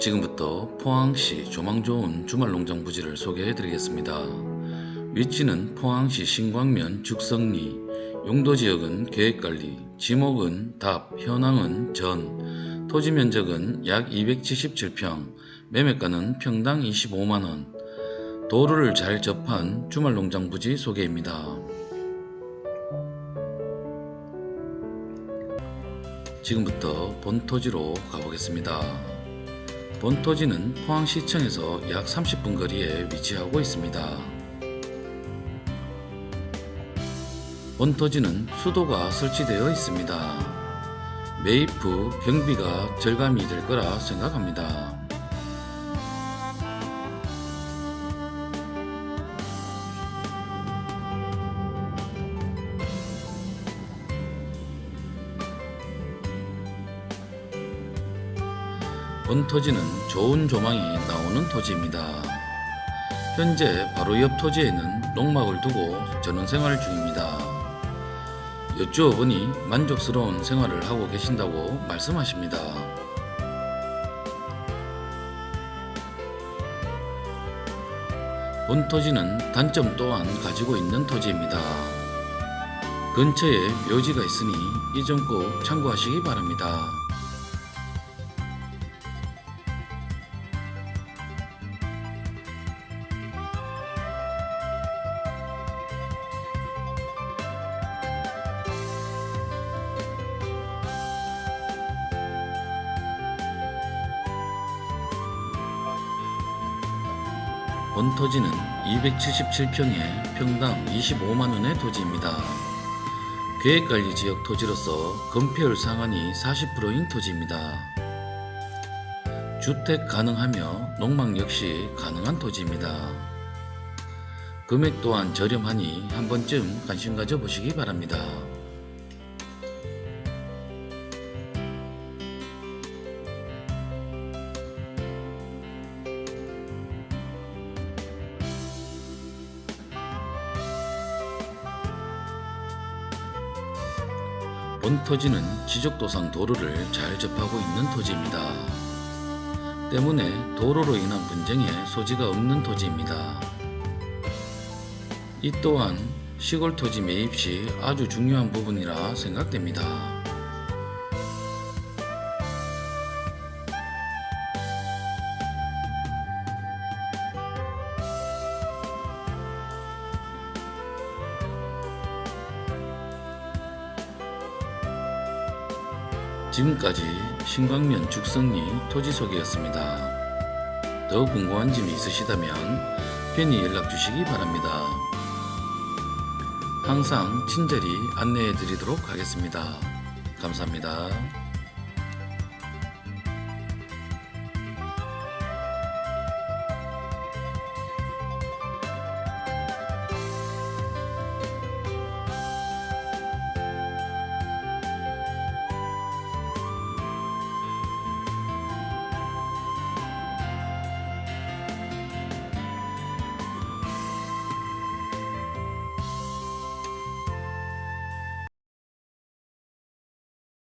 지금부터 포항시 조망 좋은 주말농장 부지를 소개해 드리겠습니다. 위치는 포항시 신광면 죽성리, 용도지역은 계획관리, 지목은 답, 현황은 전, 토지 면적은 약 277평, 매매가는 평당 25만원, 도로를 잘 접한 주말농장 부지 소개입니다. 지금부터 본 토지로 가보겠습니다. 본토지는 포항시청에서 약 30분 거리에 위치하고 있습니다. 본토지는 수도가 설치되어 있습니다. 매입 후 경비가 절감이 될 거라 생각합니다. 본 토지는 좋은 조망이 나오는 토지입니다. 현재 바로 옆 토지에는 농막을 두고 전원 생활 중입니다. 여쭈어보니 만족스러운 생활을 하고 계신다고 말씀하십니다. 본 토지는 단점 또한 가지고 있는 토지입니다. 근처에 묘지가 있으니 이점 꼭 참고하시기 바랍니다. 본 토지는 277평에 평당 25만원의 토지입니다. 계획관리 지역 토지로서 건폐율 상한이 40%인 토지입니다. 주택 가능하며 농막 역시 가능한 토지입니다. 금액 또한 저렴하니 한 번쯤 관심 가져 보시기 바랍니다. 본 토지는 지적도상 도로를 잘 접하고 있는 토지입니다. 때문에 도로로 인한 분쟁에 소지가 없는 토지입니다. 이 또한 시골 토지 매입 시 아주 중요한 부분이라 생각됩니다. 지금까지 신광면 죽성리 토지 소개였습니다. 더 궁금한 점이 있으시다면 편히 연락 주시기 바랍니다. 항상 친절히 안내해 드리도록 하겠습니다. 감사합니다.